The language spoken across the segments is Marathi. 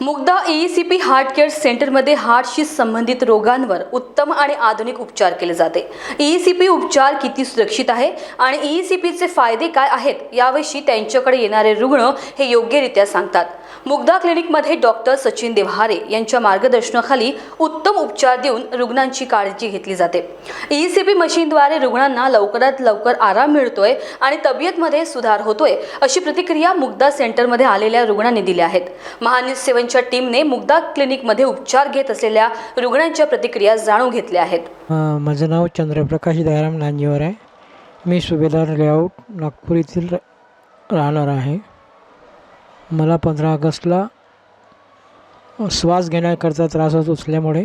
मुग्धा ईईसीपी हार्ट केअर सेंटरमध्ये हार्टशी संबंधित रोगांवर उत्तम आणि आधुनिक उपचार केले जाते. ईसीपी उपचार किती सुरक्षित आहे आणि ईसीपीचे फायदे काय आहेत याविषयी त्यांच्याकडे येणारे रुग्ण हे योग्यरित्या सांगतात. मुग्धा क्लिनिकमध्ये डॉक्टर सचिन देव्हारे यांच्या मार्गदर्शनाखाली उत्तम उपचार देऊन रुग्णांची काळजी घेतली जाते. ईसीपी मशीनद्वारे रुग्णांना लवकरात लवकर आराम मिळतोय आणि तब्येतमध्ये सुधार होतोय अशी प्रतिक्रिया मुग्धा सेंटरमध्ये आलेल्या रुग्णांनी दिल्या आहेत. महान्यूज सेवनच्या टीमने मुग्धा क्लिनिकमध्ये उपचार घेत असलेल्या रुग्णांच्या प्रतिक्रिया जाणून घेतल्या आहेत. माझं नाव चंद्रप्रकाश दयाराम नांजीवर आहे. मी सुभेदार लेआउट नागपूर येथील र- राहणार आहे. मला पंधरा ऑगस्टला श्वास घेण्याकरता त्रास होत असल्यामुळे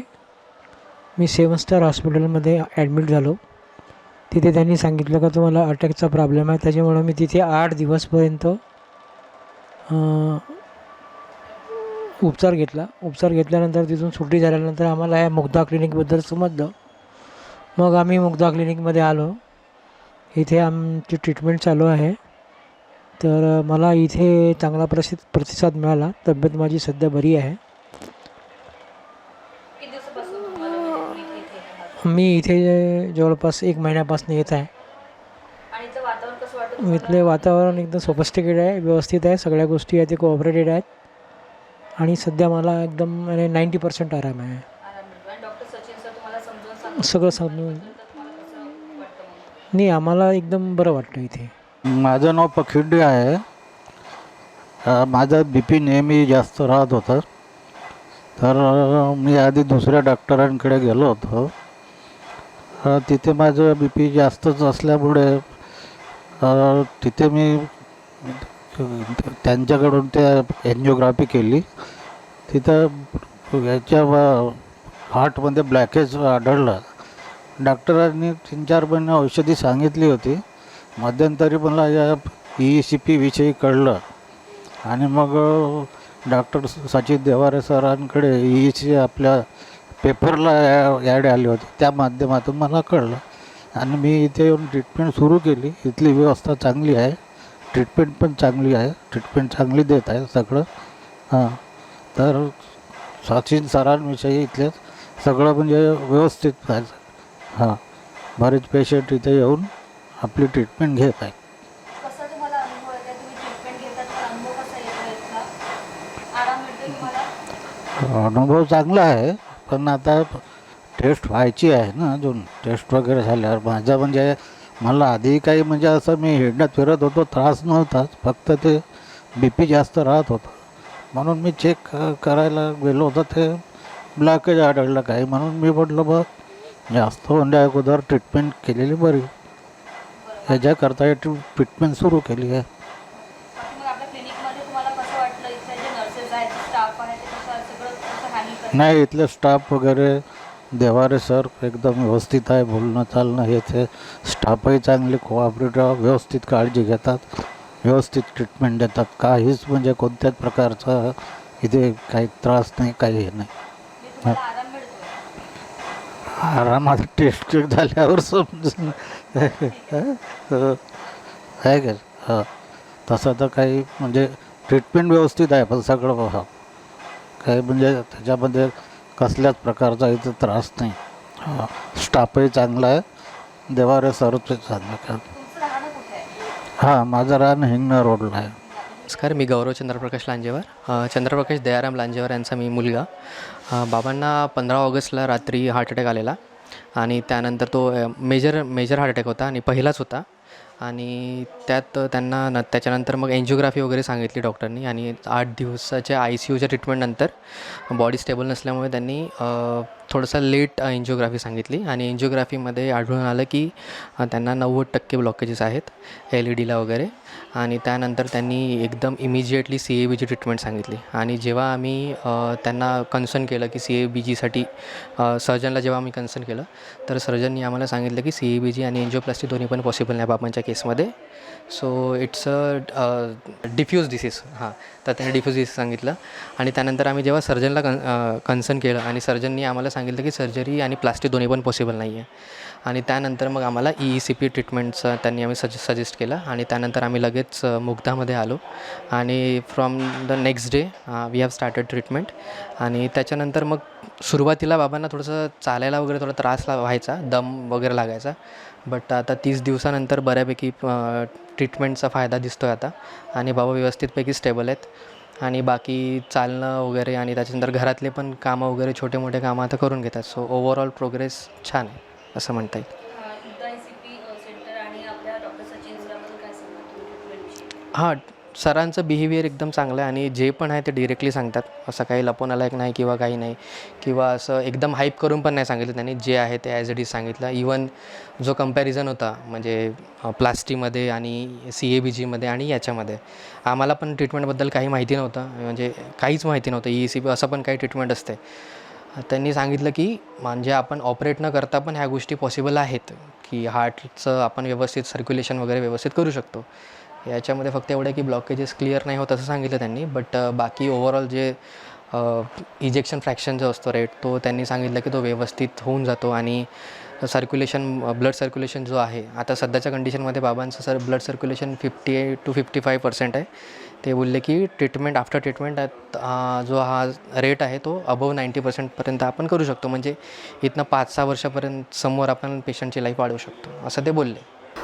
मी सेवन स्टार हॉस्पिटलमध्ये ॲडमिट झालो. तिथे त्यांनी सांगितलं का तुम्हाला अटॅकचा प्रॉब्लेम आहे. त्याच्यामुळं मी तिथे आठ दिवसपर्यंत उपचार घेतला. उपचार घेतल्यानंतर तिथून सुट्टी झाल्यानंतर आम्हाला या मुग्धा क्लिनिकबद्दल समजलं. मग आम्ही मुग्धा क्लिनिकमध्ये आलो. इथे आमची ट्रीटमेंट चालू आहे. तर मला इथे चांगला प्रसि प्रतिसाद मिळाला. तब्येत माझी सध्या बरी आहे. मी इथे जवळपास एक महिन्यापासून येत आहे. इथले वातावरण एकदम सोफिस्टिकेट आहे व्यवस्थित आहे. सगळ्या गोष्टी आहेत ते कोऑपरेटेड आहेत. आणि सध्या मला एकदम म्हणजे नाईंटी पर्सेंट आराम आहे. सगळं समजून. नाही आम्हाला एकदम बरं वाटतं इथे. माझं नाव पखिंडे आहे. अ, माझा बी पी नेहमी जास्त राहत होता. तर मी आधी दुसऱ्या डॉक्टरांकडे गेलो होतो. तिथे माझं बी पी जास्तच असल्यामुळे अ, तिथे मी त्यांच्याकडून त्या एन्जिओग्राफी केली. तिथं याच्या हार्टमध्ये ब्लॅकेज आढळलं. डॉक्टरांनी तीन चार महिने औषधी सांगितली होती. मध्यंतरी मला या ई सी पीविषयी कळलं. आणि मग डॉक्टर सचिन देवारे सरांकडे ई सी आपल्या पेपरला ॲड आली होती. त्या माध्यमातून मला कळलं. आणि मी इथे येऊन ट्रीटमेंट सुरू केली. इथली व्यवस्था चांगली आहे. ट्रीटमेंट पण चांगली आहे. ट्रीटमेंट चांगली देत आहे सगळं. हां. तर सचिन सरांविषयी इथले सगळं म्हणजे व्यवस्थित आहे. हां. बरेच पेशंट इथे येऊन आपली ट्रीटमेंट घेत आहे? अनुभव चांगला आहे. पण आता टेस्ट व्हायची आहे ना अजून. टेस्ट वगैरे झाल्यावर माझं म्हणजे मला आधी काही म्हणजे असं मी हिंडत फिरत होतो त्रास नव्हताच फक्त ते बी पी जास्त राहत होतं. म्हणून मी चेक करायला गेलो होतो ते ब्लॅकेज आढळलं काही. म्हणून मी म्हटलं बघ जास्त म्हणजे अगोदर ट्रीटमेंट केलेली बरी. ह्याच्याकरता ट्रीटमेंट सुरू केली आहे. नाही इथले स्टाफ वगैरे देवारे सर एकदम व्यवस्थित आहे बोलणं चालणं हे ते. स्टाफही चांगले कोऑपरेटिव्ह व्यवस्थित काळजी घेतात व्यवस्थित ट्रीटमेंट देतात. काहीच म्हणजे कोणत्याच प्रकारचा इथे काही त्रास नाही काही हे नाही. आरामात टेस्ट झाल्यावर समजून आहे का? हां. तसं तर काही म्हणजे ट्रीटमेंट व्यवस्थित आहे पण सगळं हा काही म्हणजे त्याच्यामध्ये कसल्याच प्रकारचा इथं त्रास नाही. हां स्टाफही चांगला आहे. देवारे सर्वच चांगलं का हां माझं रान हिंगणा रोडला आहे. नमस्कार मी गौरव चंद्रप्रकाश लांजेवर. चंद्रप्रकाश दयाराम लांजेवर यांचा मी मुलगा. बाबांना पंधरा ऑगस्टला रात्री हार्ट अटॅक आलेला आणि त्यानंतर तो मेजर मेजर हार्ट अटॅक होता आणि पहिलाच होता. आणि त्यात त्यांना न त्याच्यानंतर मग एन्जिओग्राफी वगैरे सांगितली डॉक्टरनी आणि आठ दिवसाच्या आय सी यूच्या ट्रीटमेंटनंतर बॉडी स्टेबल नसल्यामुळे त्यांनी थोडंसं लेट एन्जिओग्राफी सांगितली आणि एन्जिओग्राफीमध्ये आढळून आलं की त्यांना नव्वद टक्के ब्लॉकेजेस आहेत एल ई डीला वगैरे आणि त्यानंतर त्यांनी एकदम इमिजिएटली सी ए बीची ट्रीटमेंट सांगितली. आणि जेव्हा आम्ही त्यांना कन्सर्न केलं की सी ए बी जीसाठी सर्जनला जेव्हा आम्ही कन्सर्न केलं तर सर्जननी आम्हाला सांगितलं की सी ए बी जी आणि एन्जिओप्लास्टी दोन्ही पण पॉसिबल नाही. बाबांच्या केसमध्ये. So it's a diffuse disease हां तर त्याने डिफ्यूज डिसीज सांगितलं. आणि त्यानंतर आम्ही जेव्हा सर्जनला कन कन्सर्न केलं आणि सर्जननी आम्हाला सांगितलं की सर्जरी आणि प्लास्टिक दोन्ही पण पॉसिबल नाही आहे आणि त्यानंतर मग आम्हाला ई ई सी पी ट्रीटमेंटचं त्यांनी आम्ही सजे सजेस्ट केलं. आणि त्यानंतर आम्ही लगेच uh, मुग्धामध्ये आलो. आणि from the next day we have started treatment आणि त्याच्यानंतर मग सुरुवातीला बाबांना थोडंसं चालायला वगैरे थोडा त्रास ला व्हायचा दम वगैरे लागायचा. बट आता तीस दिवसानंतर बऱ्यापैकी ट्रीटमेंटचा फायदा दिसतो आहे आता. आणि बाबा व्यवस्थितपैकी स्टेबल आहेत. आणि बाकी चालणं वगैरे आणि त्याच्यानंतर घरातले पण कामं वगैरे छोटे मोठे कामं आता करून घेतात. सो ओव्हरऑल प्रोग्रेस छान आहे असं म्हणता येईल. हां सरांचं बिहेवियर एकदम चांगलं आहे आणि जे पण आहे ते डिरेक्टली सांगतात. असं काही लपवण्यालायक नाही किंवा काही नाही. किंवा असं एकदम हाईप करून पण नाही सांगितलं त्यांनी. जे आहे ते ॲज इट इज सांगितलं. इवन जो कंपॅरिझन होता म्हणजे प्लास्टीमध्ये आणि सी ए बी जीमध्ये आणि याच्यामध्ये. आम्हाला पण ट्रीटमेंटबद्दल काही माहिती नव्हतं. म्हणजे काहीच माहिती नव्हतं. ई सी बी असं पण काही ट्रीटमेंट असते. त्यांनी सांगितलं की म्हणजे आपण ऑपरेट न करता पण ह्या गोष्टी पॉसिबल आहेत. की हार्टचं आपण व्यवस्थित सर्क्युलेशन वगैरे व्यवस्थित करू शकतो. याच्यामध्ये फक्त एवढं की ब्लॉकेजेस क्लिअर नाही होत असं सांगितलं त्यांनी. बट बाकी ओव्हरऑल जे इजेक्शन फ्रॅक्शन जो असतो रेट तो त्यांनी सांगितलं की तो व्यवस्थित होऊन जातो. आणि सर्क्युलेशन ब्लड सर्क्युलेशन जो आहे आता सध्याच्या कंडिशनमध्ये बाबांचं sir blood circulation fifty two fifty five percent आहे. ते बोलले की ट्रीटमेंट आफ्टर ट्रीटमेंट जो हा रेट आहे तो अबव नाईंटी पर्सेंटपर्यंत आपण करू शकतो. म्हणजे इथनं पाच सहा वर्षापर्यंत समोर आपण पेशंटची लाईफ वाढवू शकतो. असं ते बोलले.